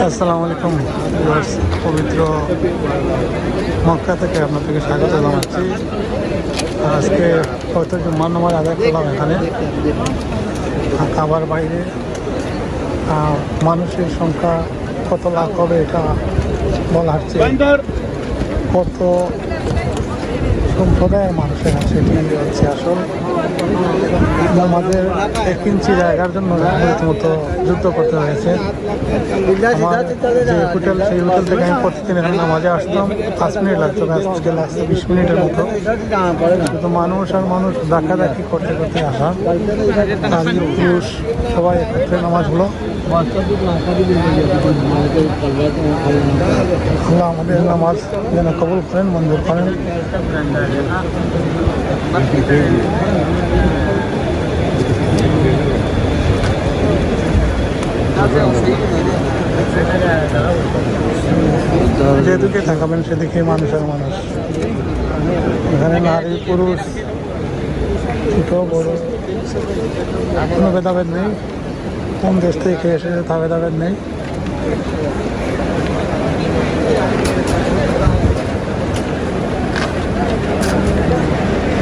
আসসালামু আলাইকুম পবিত্র মক্কা থেকে আপনাদেরকে স্বাগত জানাচ্ছি। আজকে হয়তো জুম্মার নামাজ আদায় করলাম এখানে। কাবার বাইরে। মানুষের সংখ্যা কত লাখ হবে এটা বলা হচ্ছে কত সম্প্রদায়ের মানুষের এটি হচ্ছে আসল। আমাদের এক ইঞ্চি জায়গার জন্য রীতিমতো যুদ্ধ করতে হয়েছে। যে হোটেল, সেই হোটেল থেকে আমি প্রতিদিন এখানে নামাজে আসতাম। পাঁচ মিনিট লাগতো আজকে লাগছে বিশ মিনিটের মতো। কিন্তু মানুষ আর মানুষ ডাকাডাকি করতে করতে আসা। নারী পুরুষ সবাই একত্রে নামাজ হলো। আমাদের নামাজ যেন কবুল করেন, মঞ্জুর করেন। যেদিকে তাকাবেন সেদিকে মানুষের মানুষ। এখানে নারী, পুরুষ, ছোট, বড়, কোনো ভেদাভেদ নেই। কোন দেশ থেকে এসেছে, তা ভেদাভেদ নেই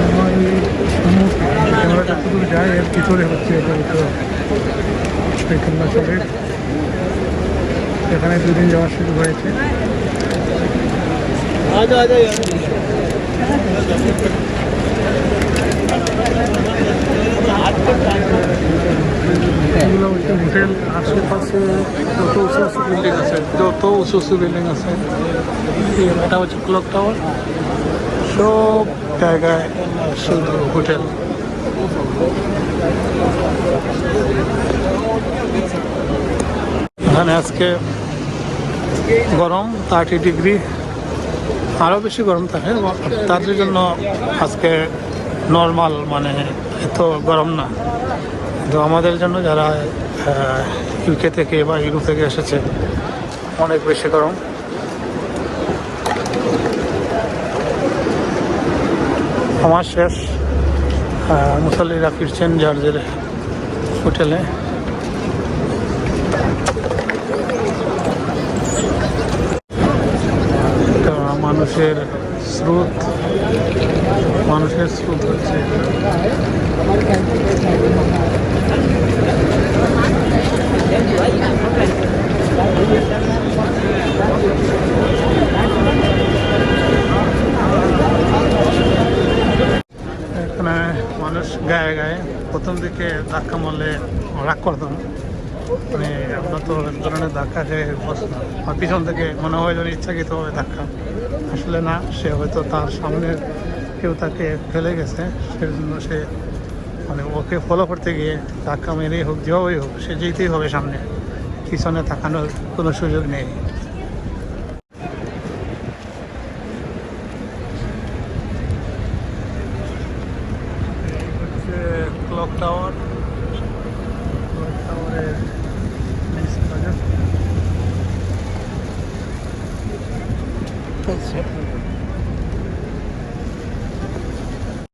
আমার এই সমুখ ক্যামেরাটা শুধু ভিতরে হচ্ছে এখানে দুদিন যাওয়া শুরু হয়েছে। হোটেল আশেপাশে যত উঁচু উঁচু বিল্ডিং আছে যত উঁচু উঁচু বিল্ডিং আছে এটা হচ্ছে ক্লক টাওয়ার সব জায়গায় শুধু হোটেল এখানে আজকে গরম থার্টি ডিগ্রি আরও বেশি গরম থাকে তাদের জন্য আজকে নর্মাল মানে এত গরম না। কিন্তু আমাদের জন্য যারা ইউকে থেকে বা ইউরোপ থেকে এসেছে, অনেক বেশি গরম। আমার শেষ। মুসল্লিরা ফিরছেন জর্জের হোটেলে। তো মানুষের স্রোত মানুষের স্রোত হচ্ছে এখানে মানুষ গায়ে গায়ে। প্রথম দিকে ধাক্কা মারলে রাগ করতাম। মানে আমরা তো এক ধরনের ধাক্কা খেয়ে বসতাম আর পিছন থেকে মনে হয় যেন ইচ্ছাকৃতভাবে ধাক্কা। আসলে না, সে হয়তো তার সামনের কেউ তাকে ফেলে গেছে। সেজন্য সে মানে ওকে ফলো করতে গিয়ে ধাক্কা মেরেই হোক, যেভাবেই হোক, সে যেতেই হবে সামনে। পিছনে তাকানোর কোনো সুযোগ নেই। ক্লক টাওয়ার ক্লক টাওয়ারের নিচ বাজার চলছে